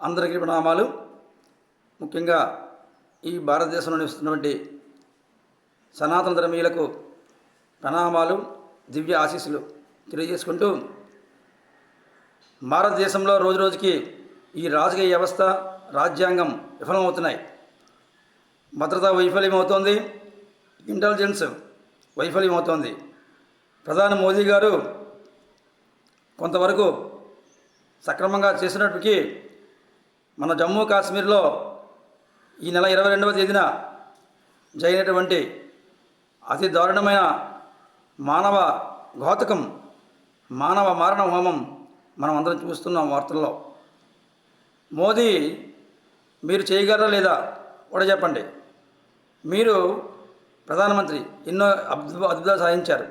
అందరికీ ప్రణామాలు. ముఖ్యంగా ఈ భారతదేశంలో నివసిస్తున్నటువంటి సనాతన ధర్మీయులకు ప్రణామాలు దివ్య ఆశీస్సులు తెలియజేసుకుంటూ భారతదేశంలో రోజు రోజుకి ఈ రాజకీయ వ్యవస్థ రాజ్యాంగం విఫలమవుతున్నాయి. భద్రత వైఫల్యమవుతోంది ఇంటెలిజెన్స్ వైఫల్యమవుతోంది. ప్రధాని మోదీ గారు కొంతవరకు సక్రమంగా చేసినప్పటికీ మన జమ్మూ కాశ్మీర్లో ఈ నెల ఇరవై రెండవ తేదీన జరిగినటువంటి అతి దారుణమైన మానవ ఘాతకం మానవ మారణ హోమం మనం అందరం చూస్తున్నాం వార్తల్లో. మోదీ మీరు చేయగలరా లేదా కూడా చెప్పండి. మీరు ప్రధానమంత్రి ఎన్నో అద్భుత అద్భుతాలు సాధించారు.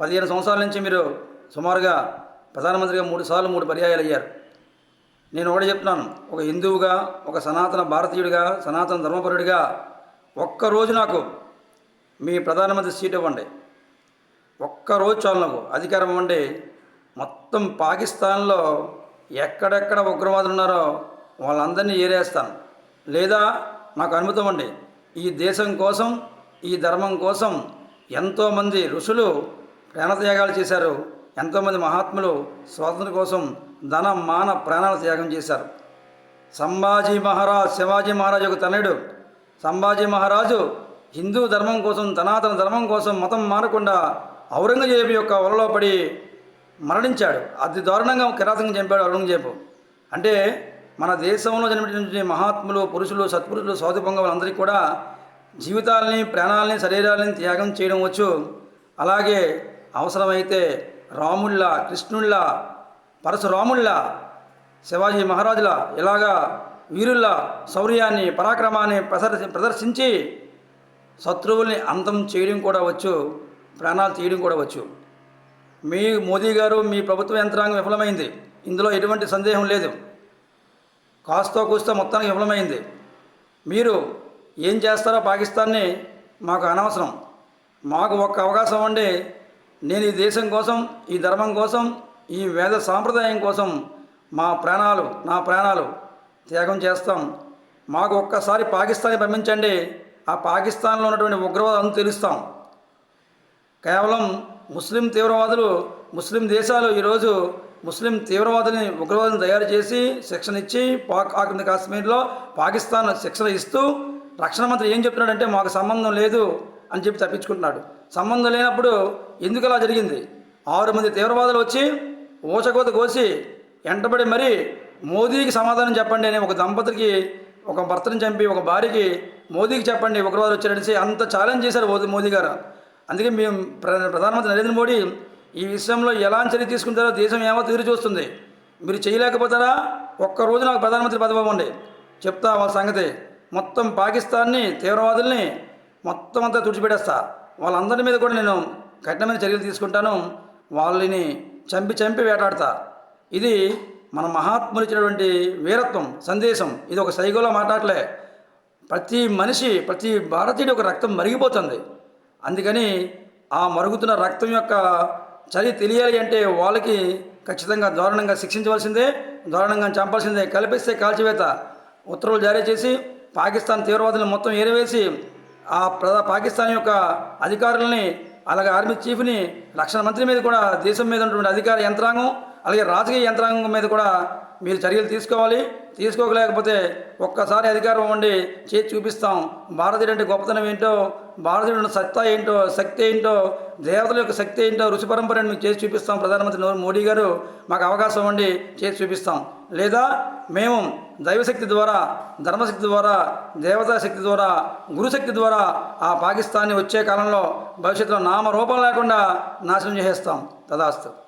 పదిహేను సంవత్సరాల నుంచి మీరు సుమారుగా ప్రధానమంత్రిగా మూడు సార్లు మూడు పర్యాయాలు అయ్యారు నేను ఒకటి చెప్తున్నాను. ఒక హిందువుగా ఒక సనాతన భారతీయుడిగా సనాతన ధర్మపరుడిగా ఒక్కరోజు నాకు మీ ప్రధానమంత్రి సీట్ ఇవ్వండి. ఒక్కరోజు చాలు నాకు. అధికారం ఇవ్వండి. మొత్తం పాకిస్తాన్లో ఎక్కడెక్కడ ఉగ్రవాదులు ఉన్నారో వాళ్ళందరినీ ఏరేస్తాను. లేదా నాకు అనుమతం అండి ఈ దేశం కోసం ఈ ధర్మం కోసం ఎంతోమంది ఋషులు ప్రాణత్యాగాలు చేశారు. ఎంతోమంది మహాత్ములు స్వాతంత్రం కోసం ధన మాన ప్రాణాల త్యాగం చేశారు. సంభాజీ మహారాజ్ శివాజీ మహారాజు యొక్క తనయుడు. సంభాజీ మహారాజు హిందూ ధర్మం కోసం తనాతన ధర్మం కోసం మతం మారకుండా ఔరంగజేబు యొక్క వలలో పడి మరణించాడు. అతి దారుణంగా కిరాతకం చంపాడు ఔరంగజేబు. అంటే మన దేశంలో జన్మించిన మహాత్ములు పురుషులు సత్పురుషులు సౌది పొంగవులందరికీ కూడా జీవితాలని ప్రాణాలని శరీరాలని త్యాగం చేయడం వచ్చు. అలాగే అవసరమైతే రాముళ్ళ కృష్ణుళ్ళ పరశురాముళ్ళ శివాజీ మహారాజుల ఇలాగా వీరుల శౌర్యాన్ని పరాక్రమాన్ని ప్రదర్శి ప్రదర్శించి శత్రువుల్ని అంతం చేయడం కూడా వచ్చు ప్రాణాలు తీయడం కూడా వచ్చు. మీ మోదీ గారు మీ ప్రభుత్వ యంత్రాంగం విఫలమైంది. ఇందులో ఎటువంటి సందేహం లేదు. కాస్తో కూస్తో మొత్తానికి విఫలమైంది. మీరు ఏం చేస్తారో పాకిస్తాన్ని మాకు అనవసరం. మాకు ఒక్క అవకాశం ఇవ్వండి నేను ఈ దేశం కోసం ఈ ధర్మం కోసం ఈ వేద సాంప్రదాయం కోసం మా ప్రాణాలు నా ప్రాణాలు త్యాగం చేస్తాం. మాకు ఒక్కసారి పాకిస్తాన్ని పంపించండి. ఆ పాకిస్తాన్లో ఉన్నటువంటి ఉగ్రవాదం తెలుస్తాం. కేవలం ముస్లిం తీవ్రవాదులు ముస్లిం దేశాలు ఈరోజు ముస్లిం తీవ్రవాదుని ఉగ్రవాదుని తయారు చేసి శిక్షణ ఇచ్చి పాక్ ఆక్రమిత కాశ్మీర్లో పాకిస్తాన్ శిక్షణ ఇస్తూ రక్షణ మంత్రి ఏం చెప్తున్నాడంటే మాకు సంబంధం లేదు అని చెప్పి తప్పించుకుంటున్నాడు. సంబంధం లేనప్పుడు ఎందుకు అలా జరిగింది? ఆరు మంది తీవ్రవాదులు వచ్చి ఊచకోత కోసి వెంటబడి మరి మోదీకి సమాధానం చెప్పండి అని ఒక దంపతికి ఒక భర్తను చంపి ఒక భార్యకి మోదీకి చెప్పండి ఉగ్రవాదులు వచ్చారనేసి అంత ఛాలెంజ్ చేశారు మోదీ మోదీ గారు. అందుకే మేము ప్ర- ప్రధానమంత్రి నరేంద్ర మోడీ ఈ విషయంలో ఎలా చర్య తీసుకుంటారో దేశం ఏమో తీరు చూస్తుంది. మీరు చేయలేకపోతారా? ఒక్కరోజు నాకు ప్రధానమంత్రి పదవి ఇవ్వండి. చెప్తా వాళ్ళ సంగతి. మొత్తం పాకిస్తాన్ని తీవ్రవాదుల్ని మొత్తం అంతా తుడిచిపెట్టేస్తా. వాళ్ళందరి మీద కూడా నేను కఠినమైన చర్యలు తీసుకుంటాను. వాళ్ళని చంపి చంపి వేటాడతారు ఇది మన మహాత్ములు ఇచ్చినటువంటి వీరత్వం సందేశం. ఇది ఒక సైగోలో మాట్లాడలే. ప్రతి మనిషి ప్రతి భారతీయుడి ఒక రక్తం మరిగిపోతుంది. అందుకని ఆ మరుగుతున్న రక్తం యొక్క చలి తెలియాలి అంటే వాళ్ళకి ఖచ్చితంగా దారుణంగా శిక్షించవలసిందే దారుణంగా చంపాల్సిందే. కల్పిస్తే కాల్చివేత. ఉత్తర్వులు జారీ చేసి పాకిస్తాన్ తీవ్రవాదులను మొత్తం ఏరివేసి ఆ ప్రధా పాకిస్తాన్ యొక్క అధికారులని అలాగే ఆర్మీ చీఫ్ని రక్షణ మంత్రి మీద కూడా దేశం మీద ఉన్నటువంటి అధికార యంత్రాంగం అలాగే రాజకీయ యంత్రాంగం మీద కూడా మీరు చర్యలు తీసుకోవాలి. తీసుకోలేకపోతే ఒక్కసారి అధికారం ఉండి చేసి చూపిస్తాం. భారతీయుడు అంటే గొప్పతనం ఏంటో భారతీయుడు సత్తా ఏంటో శక్తి ఏంటో దేవతల యొక్క శక్తి ఏంటో ఋషి పరంపరని మీకు చేసి చూపిస్తాం. ప్రధానమంత్రి మోడీ గారు మాకు అవకాశం ఉండి చేసి చూపిస్తాం. లేదా మేము దైవశక్తి ద్వారా ధర్మశక్తి ద్వారా దేవతా శక్తి ద్వారా గురుశక్తి ద్వారా ఆ పాకిస్తాన్ని వచ్చే కాలంలో భవిష్యత్తులో నామరూపం లేకుండా నాశనం చేసేస్తాం. తదాస్తు.